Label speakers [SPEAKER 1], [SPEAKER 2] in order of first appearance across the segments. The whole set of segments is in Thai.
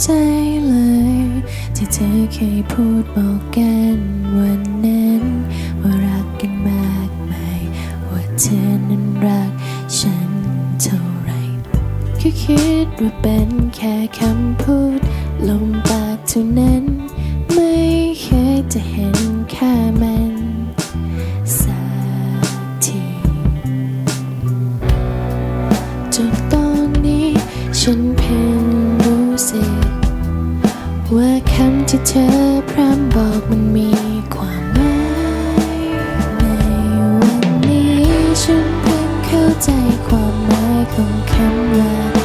[SPEAKER 1] ใจเลย ที่เธอเคยพูดบอกกันวันนั้น ว่ารักกันมากมายว่าเธอนั้นรักฉันเท่าไหรแค่คิดว่าเป็นแค่คำ ว่าคำที่เธอพร่ำบอกมันมีความหมายในวันนี้ฉันเพิ่งเข้าใจความหมายของคำว่า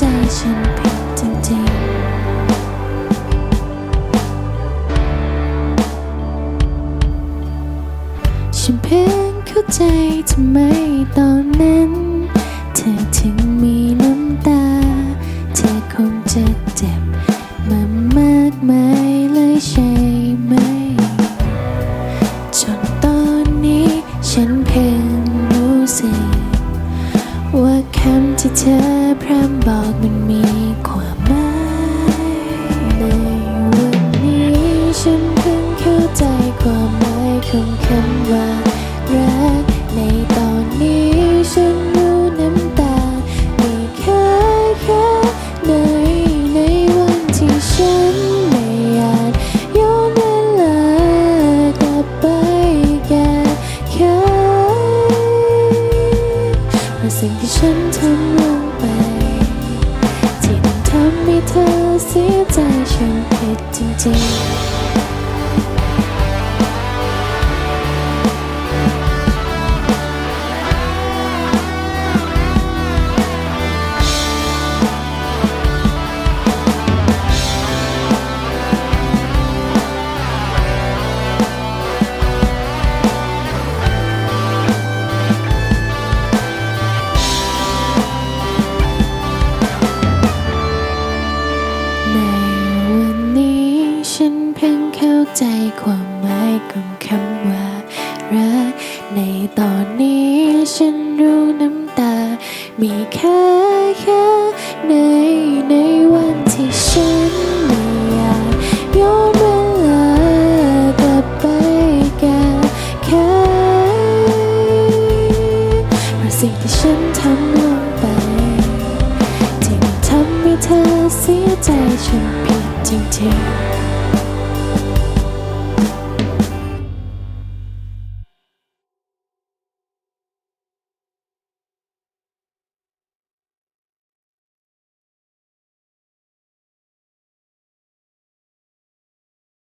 [SPEAKER 1] ใจฉันผิดจริงๆฉันเพิ่งเข้าใจทำไมตอนนั้น เธอถึงมีน้ำตา เธอคงจะเจ็บมามากมายเลยใช่ไหม ว่าคำที่เธอพร่ำบอกมันมีความหมายในวันนี้ฉันเพิ่งเข้าใจความหมายของคำว่า ที่ฉันทำลงไป ที่ทำให้เธอเสียใจฉันผิดจริงๆ ใจความหมายของคำว่ารัก ในตอนนี้ฉันรู้น้ำตา มีค่าแค่ไหนในวันที่ฉันไม่อยากย้อนเวลากลับไปแก้ไขเพราะสิ่งที่ฉันทำลงไป ที่มันทำให้เธอเสียใจฉันผิดจริงๆ